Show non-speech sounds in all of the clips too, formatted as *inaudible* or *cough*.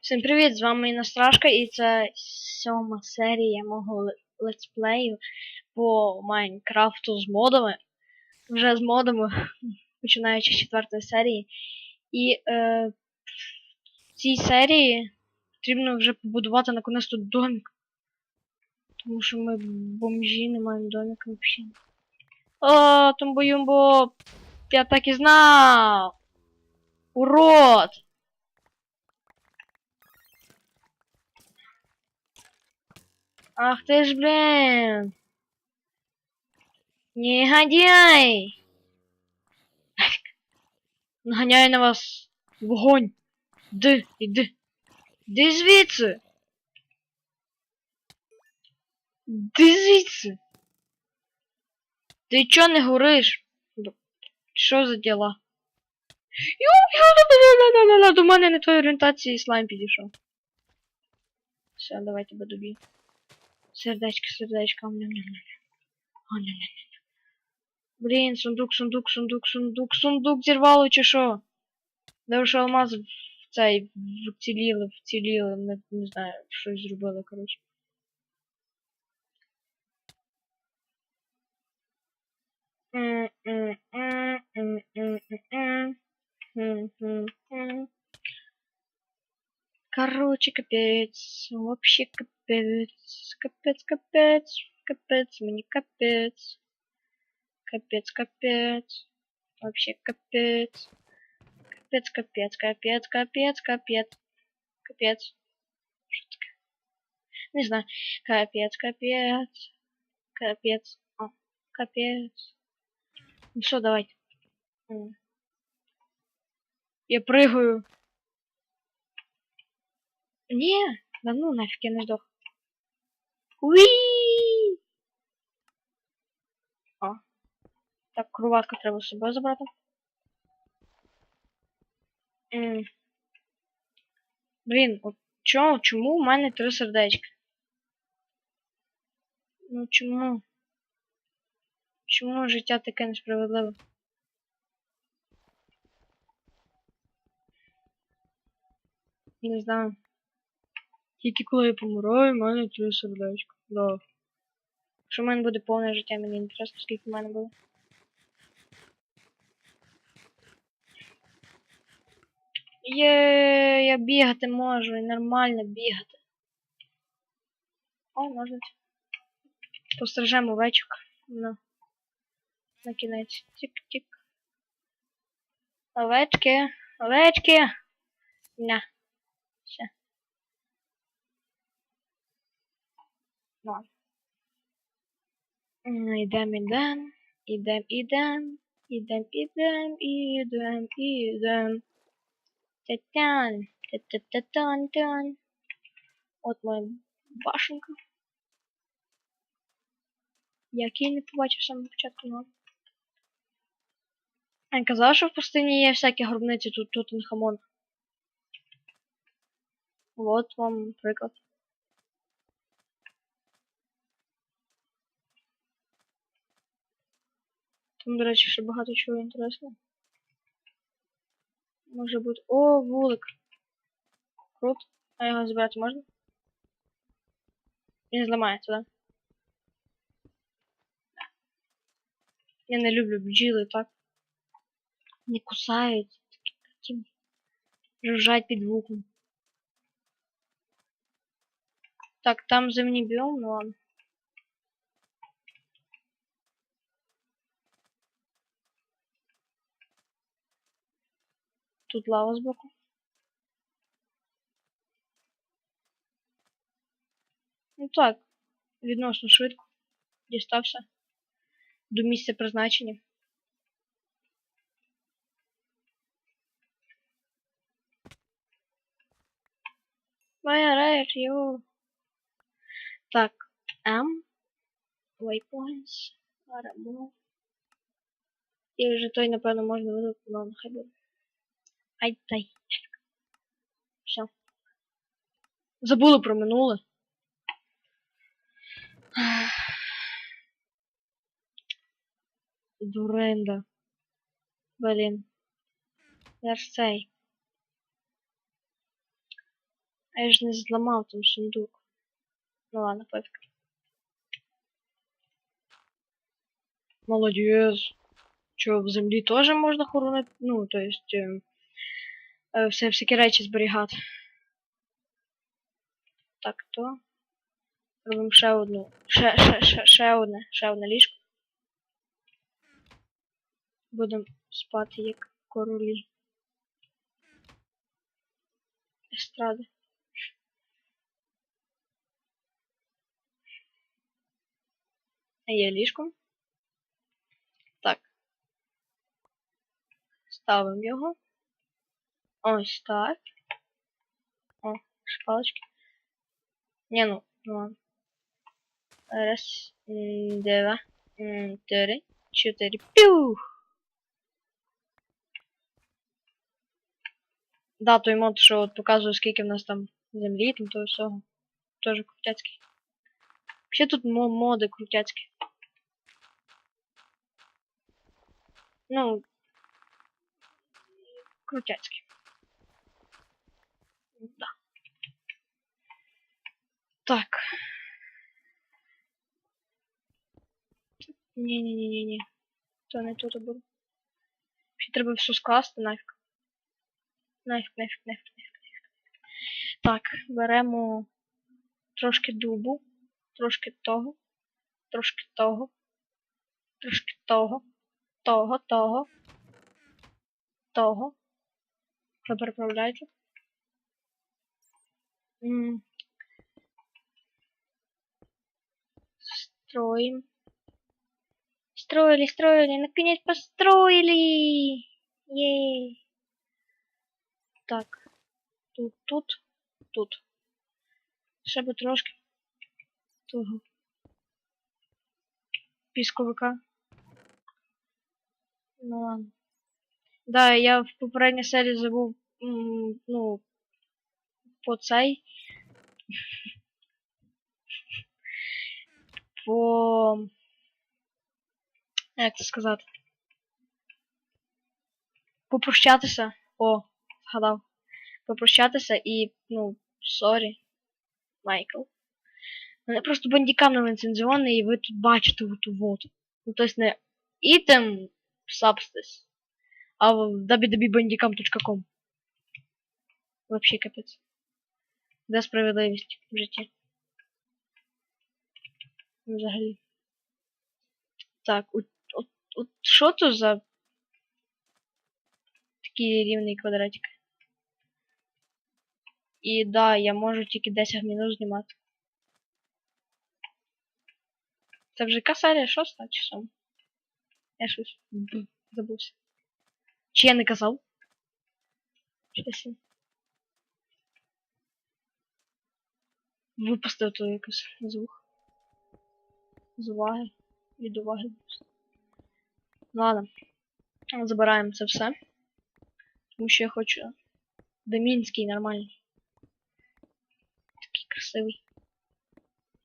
Всім привіт! З вами Іностражка і це сьома серія мого летсплею по Майнкрафту з модами. Вже з модами, починаючи з четвертої серії. І е, в цій серії потрібно вже побудувати наконець тут домик. Тому що ми бомжі, не маємо домика взагалі. О, Тумбо-Юмбо! Я так і знав! Урод! Ах ты ж, блин. Негодяй. Наганяю на вас вогонь. Ди, іди. Ди звідси. Ди звідси. Ти чо не гориш? Що за діла? До мене не тої орієнтації слайм підійшов. Все, давайте добій. Сердечко, сердечко. ням-ням-ням. О, ням-ням-ням. Блін, сундук, сундук, сундук, сундук, сундук зірвало чи що? Де ж алмаз в цей вціліли, вціліли, не, не знаю, щось зробили, коротше. М, м, м, м, м, м, м. М, м, м. Короче, капец. Вообще капец. Капец, капец. Капец, мне капец. Капец, капец. Вообще капец. Капец, капец, капец, капец, капец. Капец. Такое? Не знаю. Капец, капец. Капец. О, капец. Ну что, давай. Я прыгаю. Не, да ну нафиг, я не сдох. Уи! О. Так, кроватку треба з собою забрати. М. Блін, от чому, чому в мене три сердечка? Ну чому? Чому життя таке несправедливе? Не знаю. Тільки коли я помираю, в мене три сердечка. Да. Якщо в мене буде повне життя, мені інтересно, скільки в мене буде. Є, я бігати можу, і нормально бігати. О, можна. Постражемо овечок. На. На кінець. Тік-тік. Овечки. Овечки. На. Все. Ну. Ну, Ідем, ідем. Ідем, ідем. Ідем, ідем, ідем. Тя-тян. Тя-тя-тя-тян-тян. От моя башенка. Як не побачив самого початку, ну. Я казав, що в пустині є всякі гробниці тут Тутанхамон. Вот вам приклад. Там, до речі, ще багато чого інтересного. Може бути. О, вулик. Круто. А його збирати можна? Він зламається, да? Я не люблю бджіли, так? Не кусають. Такі жужжать під вухом. Так, там земний біом, ну ладно. Тут лава збоку. Ну так, відносно швидко. Дістався до місця призначення. Моя речь, йо. Так, М. Waypoints. Remove. І вже той, напевно, можна видати, але нехай буде. Ай, дай. Все. Забули про минуле. *sighs* Дуренда. Блін. Я ж цей. А я ж не зламав там сундук. Ну ладно, пофиг. Молодец. Чё, в землі теж можна хоронити? Ну, то есть, е, все, всякі речі зберігати. Так, то. Робимо ще одну. Ще, ще, ще, ще одне, ще одне ліжко. Будемо спати як королі. Естради. Є ліжко. Так. Ставимо його. Ось так. О, шпалочки. Не, ну, ну ладно. Раз, два, три, чотири. Пюх! Да, той мод, що от показує, скільки в нас там землі, там того всього. Тоже крутяцький. Ще тут мо моди крутяцькі. Ну. Крутяцькі. Да. Так. Ні-ні-ні-ні-ні. То не тут буде. Ще треба все скласти нафіг. Нафіг, нафіг, нафіг, нафіг. Так, беремо трошки дубу, трошки того, трошки того, трошки того, того, того, того. Ви переправляйте. М. Строим. Строили, строили, наконец построили! Ей! Так. Тут, тут, тут. Ще би трошки того. Пісковика. Ну ладно. Да, я в попередній серії забув, м, ну, по цей. По. Як це сказати? Попрощатися. О, згадав. Попрощатися і, ну, сорі, Майкл. Мене просто бандикам не ліцензіонний, і ви тут бачите оту вот. Ну, то есть не item substance, а в www.bandicam.com. Вообще капець. Де справедливість в житті? Взагалі. Так, от, от, от що то за такий рівний квадратик? І да, я можу тільки 10 минут знімати. Це вже яка серія шоста чи сьома? Я щось б- забувся. Чи я не казав? Щось. я Випустив то якийсь звук. З уваги. Від уваги. Ну ладно. Забираємо це все. Тому що я хочу Домінський нормальний. Такий красивий.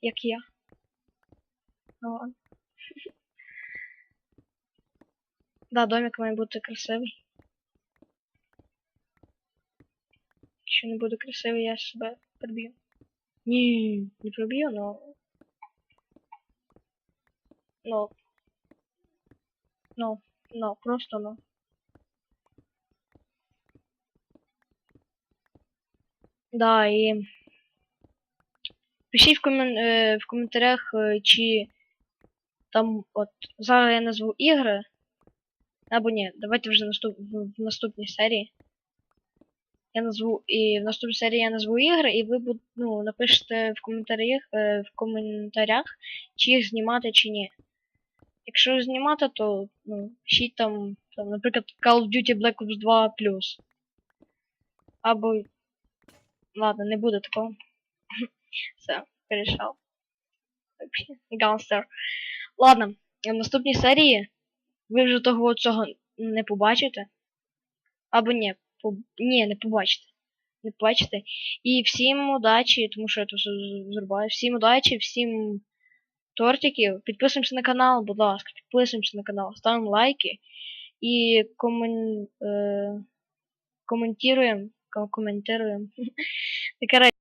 Як я. Ну ладно. *laughs* Да, домик має бути красивий. Якщо не буде красивий, я себе приб'ю. Ні, не приб'ю, но. Ну. Ну, ну, просто ну. Да, і пишіть в, комен... е, в коментарях, е, чи там от зараз я назву ігри. Або ні, давайте вже наступ... в, наступній серії. Я назву і в наступній серії я назву ігри, і ви ну, напишете в коментарях, е, в коментарях, чи їх знімати, чи ні. Якщо знімати, то ну, пишіть там, там, наприклад, Call of Duty Black Ops 2 Або. Ладно, не буде такого. *laughs* Все, перейшов. Ганстер. Ладно, в наступній серії ви вже того цього не побачите. Або ні. Ні, не побачите. Не побачите. І всім удачі, тому що я тут зрубаю. Всім удачі, всім тортиків. Підписуємося на канал, будь ласка, підписуємося на канал, ставимо лайки і комен... е... коментуємо. Коментуємо. *laughs* Таке